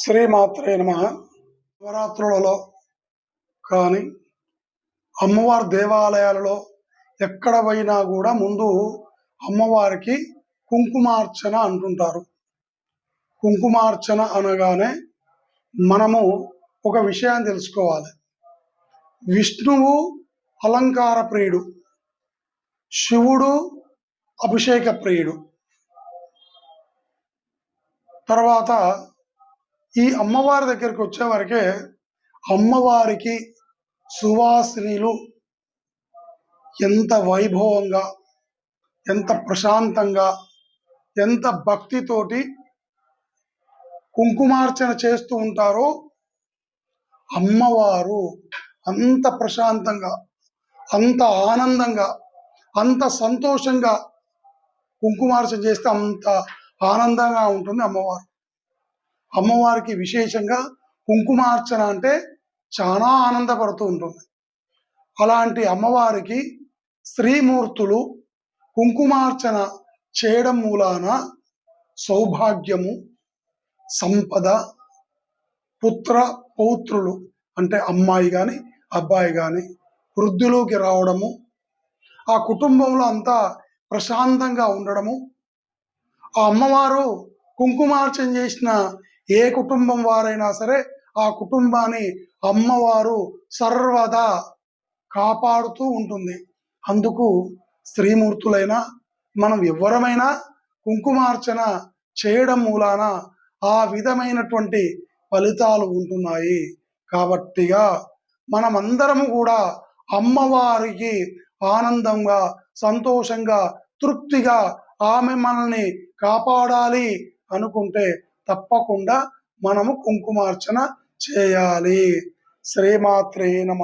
శ్రీమాత్రే నమ. నవరాత్రులలో కానీ అమ్మవారి దేవాలయాలలో ఎక్కడ పోయినా కూడా ముందు అమ్మవారికి కుంకుమార్చన అంటుంటారు. కుంకుమార్చన అనగానే మనము ఒక విషయాన్ని తెలుసుకోవాలి. విష్ణువు అలంకార ప్రియుడు శివుడు అభిషేక ప్రియుడు. తర్వాత ఈ అమ్మవారి దగ్గరికి వచ్చేవరకే అమ్మవారికి సువాసినిలు ఎంత వైభవంగా ఎంత ప్రశాంతంగా ఎంత భక్తితోటి కుంకుమార్చన చేస్తూ ఉంటారో అమ్మవారు అంత ప్రశాంతంగా అంత ఆనందంగా అంత సంతోషంగా కుంకుమార్చన చేస్తే అంత ఆనందంగా ఉంటుంది అమ్మవారు. అమ్మవారికి విశేషంగా కుంకుమార్చన అంటే చాలా ఆనందపడుతూ ఉంటుంది. అలాంటి అమ్మవారికి స్త్రీమూర్తులు కుంకుమార్చన చేయడం మూలాన సౌభాగ్యము సంపద పుత్ర పౌత్రులు అంటే అమ్మాయి కానీ అబ్బాయి కానీ వృద్ధిలోకి రావడము ఆ కుటుంబంలో అంతా ప్రశాంతంగా ఉండడము ఆ అమ్మవారు కుంకుమార్చన చేసిన ఏ కుటుంబం వారైనా సరే ఆ కుటుంబాన్ని అమ్మవారు సర్వదా కాపాడుతూ ఉంటుంది. అందుకు స్త్రీమూర్తులైన మనం ఎవరమైనా కుంకుమార్చన చేయడం మూలాన ఆ విధమైనటువంటి ఫలితాలు ఉంటున్నాయి. కాబట్టిగా మనమందరము కూడా అమ్మవారికి ఆనందంగా సంతోషంగా తృప్తిగా ఆమె మనల్ని కాపాడాలి అనుకుంటే తప్పకుండా మనము కుంకుమార్చన చేయాలి. శ్రీమాత్రే నమ.